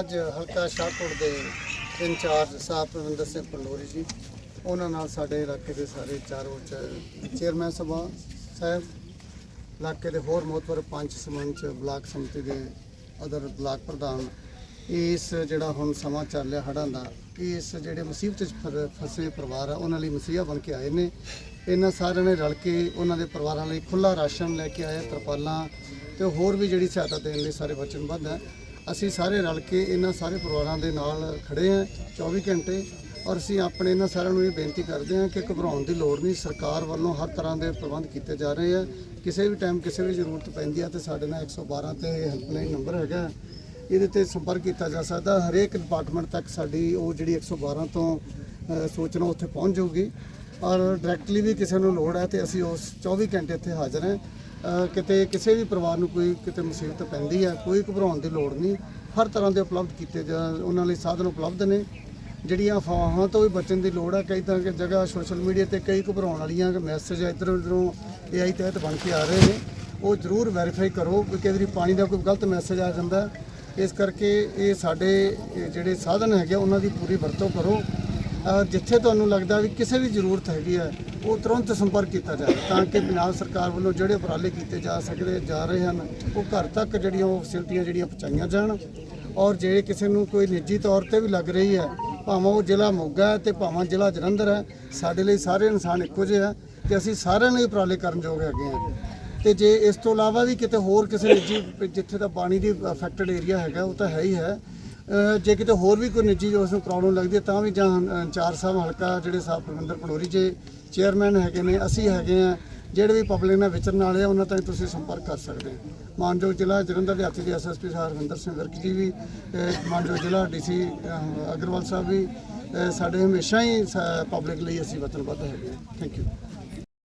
ਅੱਜ ਹਲਕਾ ਸ਼ਾਹਕੋਟ ਦੇ ਇੰਚਾਰਜ ਸਾਹਿਬ ਪ੍ਰਵਿੰਦਰ ਸਿੰਘ ਪੰਡੋਰੀ ਜੀ, ਉਹਨਾਂ ਨਾਲ ਸਾਡੇ ਇਲਾਕੇ ਦੇ ਸਾਰੇ ਚਾਰੋਂ ਚ- ਚੇਅਰਮੈਨ ਸਭਾ ਸਾਹਿਬ, ਇਲਾਕੇ ਦੇ ਹੋਰ ਮੋਤਵਰ ਪੰਚ ਸਮੰਚ ਬਲਾਕ ਸਮਿਤੀ ਦੇ ਅਦਰ ਬਲਾਕ ਪ੍ਰਧਾਨ, ਇਸ ਜਿਹੜਾ ਹੁਣ ਸਮਾਂ ਚੱਲ ਰਿਹਾ ਹੜ੍ਹਾਂ ਦਾ, ਇਸ ਜਿਹੜੇ ਮੁਸੀਬਤ 'ਚ ਫਰ- ਫਸੇ ਪਰਿਵਾਰ ਆ, ਉਹਨਾਂ ਲਈ ਮਸੀਹਾ ਬਣ ਕੇ ਆਏ ਨੇ। ਇਹਨਾਂ ਸਾਰਿਆਂ ਨੇ ਰਲ ਕੇ ਉਹਨਾਂ ਦੇ ਪਰਿਵਾਰਾਂ ਲਈ ਖੁੱਲਾ ਰਾਸ਼ਨ ਲੈ ਕੇ ਆਏ ਤਰਪਾਲਾਂ ਤੇ ਹੋਰ ਵੀ ਜਿਹੜੀ ਸਹਾਇਤਾ ਦੇਣ ਲਈ ਸਾਰੇ ਵਚਨਬੱਧ ਹੈ ਅਸੀਂ ਸਾਰੇ ਰਲ ਕੇ ਇਹਨਾਂ ਸਾਰੇ ਪਰਿਵਾਰਾਂ ਦੇ ਨਾਲ ਖੜੇ ਹਾਂ 24 ਘੰਟੇ ਔਰ ਅਸੀਂ ਆਪਣੇ ਇਹਨਾਂ ਸਾਰਿਆਂ ਨੂੰ ਇਹ ਬੇਨਤੀ ਕਰਦੇ ਹਾਂ ਕਿ ਘਬਰਾਉਣ ਦੀ ਲੋੜ ਨਹੀਂ, ਸਰਕਾਰ ਵੱਲੋਂ ਹਰ ਤਰ੍ਹਾਂ ਦੇ ਪ੍ਰਬੰਧ ਕੀਤੇ ਜਾ ਰਹੇ ਆ। ਕਿਸੇ ਵੀ ਟਾਈਮ ਕਿਸੇ ਵੀ ਜ਼ਰੂਰਤ ਪੈਂਦੀ ਆ ਤੇ ਸਾਡੇ ਨਾਲ 112 ਤੇ ਹੈਲਪਲਾਈਨ ਨੰਬਰ ਹੈਗਾ। ਇਹਦੇ ਤੇ ਸੰਪਰਕ ਕੀਤਾ ਜਾ ਸਕਦਾ, ਹਰੇਕ ਡਿਪਾਰਟਮੈਂਟ ਤੱਕ ਸਾਡੀ ਉਹ ਜਿਹੜੀ 112 ਤੋਂ ਸੂਚਨਾ ਉੱਥੇ ਪਹੁੰਚ ਜਾਊਗੀ। ਔਰ ਡਾਇਰੈਕਟਲੀ ਵੀ ਕਿਸੇ ਨੂੰ ਲੋੜ ਹੈ ਤੇ ਅਸੀਂ ਉਸ 24 ਘੰਟੇ ਇੱਥੇ ਹਾਜ਼ਰ ਹਾਂ। ਕਿਤੇ ਕਿਸੇ ਵੀ ਪਰਿਵਾਰ ਨੂੰ ਕੋਈ ਕਿਤੇ ਮੁਸੀਬਤ ਪੈਂਦੀ ਹੈ ਕੋਈ ਘਬਰਾਉਣ ਦੀ ਲੋੜ ਨਹੀਂ। ਹਰ ਤਰ੍ਹਾਂ ਦੇ ਉਪਲਬਧ ਕੀਤੇ ਜਾ ਉਹਨਾਂ ਲਈ ਸਾਧਨ ਉਪਲਬਧ ਨੇ। ਜਿਹੜੀਆਂ ਅਫਵਾਹਾਂ ਤੋਂ ਵੀ ਬਚਣ ਦੀ ਲੋੜ ਹੈ ਕਈ ਤਰ੍ਹਾਂ ਦੀ ਜਗ੍ਹਾ ਸੋਸ਼ਲ ਮੀਡੀਆ ਤੇ ਕਈ ਘਬਰਾਉਣ ਵਾਲੀਆਂ ਮੈਸੇਜ ਇੱਧਰੋਂ ਉੱਧਰੋਂ AI ਤਹਿਤ ਬਣ ਕੇ ਆ ਰਹੇ ਨੇ। ਉਹ ਜ਼ਰੂਰ ਵੈਰੀਫਾਈ ਕਰੋ ਕਿ ਕਈ ਵਾਰੀ ਪਾਣੀ ਦਾ ਕੋਈ ਗਲਤ ਮੈਸੇਜ ਆ ਜਾਂਦਾ। ਇਸ ਕਰਕੇ ਇਹ ਸਾਡੇ ਜਿਹੜੇ ਸਾਧਨ ਹੈਗੇ ਆ, ਉਹਨਾਂ ਦੀ ਪੂਰੀ ਵਰਤੋਂ ਕਰੋ। ਜਿੱਥੇ ਤੁਹਾਨੂੰ ਲੱਗਦਾ ਵੀ ਕਿਸੇ ਵੀ ਜ਼ਰੂਰਤ ਹੈਗੀ ਹੈ ਉਹ ਤੁਰੰਤ ਸੰਪਰਕ ਕੀਤਾ ਜਾਵੇ ਤਾਂ ਕਿ ਪੰਜਾਬ ਸਰਕਾਰ ਵੱਲੋਂ ਜਿਹੜੇ ਉਪਰਾਲੇ ਕੀਤੇ ਜਾ ਸਕਦੇ, ਜਾ ਰਹੇ ਹਨ, ਉਹ ਘਰ ਤੱਕ ਜਿਹੜੀਆਂ ਉਹ ਫੈਸਿਲਿਟੀਆਂ ਜਿਹੜੀਆਂ ਪਹੁੰਚਾਈਆਂ ਜਾਣ ਔਰ ਜੇ ਕਿਸੇ ਨੂੰ ਕੋਈ ਨਿੱਜੀ ਤੌਰ ਤੇ ਵੀ ਲੱਗ ਰਹੀ ਹੈ, ਭਾਵੇਂ ਉਹ ਜ਼ਿਲ੍ਹਾ ਮੋਗਾ ਹੈ ਤੇ ਭਾਵੇਂ ਜ਼ਿਲ੍ਹਾ ਜਲੰਧਰ ਹੈ, ਸਾਡੇ ਲਈ ਸਾਰੇ ਇਨਸਾਨ ਇੱਕੋ ਜਿਹੇ ਆ ਤੇ ਅਸੀਂ ਸਾਰਿਆਂ ਲਈ ਉਪਰਾਲੇ ਕਰਨ ਯੋਗ ਹੈਗੇ ਆ ਤੇ ਜੇ ਇਸ ਤੋਂ ਇਲਾਵਾ ਵੀ ਕਿਤੇ ਹੋਰ ਕਿਸੇ ਨਿੱਜੀ, ਜਿੱਥੇ ਦਾ ਪਾਣੀ ਦੀ ਅਫੈਕਟਡ ਏਰੀਆ ਹੈਗਾ, ਉਹ ਤਾਂ ਹੈ ਹੀ ਹੈ ਜੇ ਕਿਤੇ ਹੋਰ ਵੀ ਕੋਈ ਨਿੱਜੀ ਉਸ ਨੂੰ ਪ੍ਰੋਬਲਮ ਲੱਗਦੀ ਹੈ, ਤਾਂ ਵੀ ਜਾਂ ਇੰਚਾਰਜ ਸਾਹਿਬ ਹਲਕਾ ਜਿਹੜੇ ਸਾਹਿਬ ਪਰਮਿੰਦਰ ਪੜੋਰੀ ਜੇ ਚੇਅਰਮੈਨ ਹੈਗੇ ਨੇ, ਅਸੀਂ ਹੈਗੇ ਆ ਜਿਹੜੇ ਵੀ ਪਬਲਿਕ ਨਾਲ ਵਿਚਰਨ ਵਾਲੇ ਆ, ਉਹਨਾਂ ਤਾਈਂ ਤੁਸੀਂ ਸੰਪਰਕ ਕਰ ਸਕਦੇ ਹੋ। ਮਾਨਯੋਗ ਜ਼ਿਲ੍ਹਾ ਜਲੰਧਰ ਦੇ ਹੱਥੀ ਦੇ ਐਸਐਸਪੀ ਸਾਹਿਬ ਹਰਵਿੰਦਰ ਸਿੰਘ ਵਿਰਕ ਜੀ ਵੀ, ਅਹ, ਮਾਨਯੋਗ ਜ਼ਿਲ੍ਹਾ ਡੀਸੀ ਅਗਰਵਾਲ ਸਾਹਿਬ ਵੀ ਸਾਡੇ ਹਮੇਸ਼ਾ ਹੀ ਪਬਲਿਕ ਲਈ ਅਸੀਂ ਵਚਨਬੱਧ ਹੈਗੇ ਥੈਂਕ ਯੂ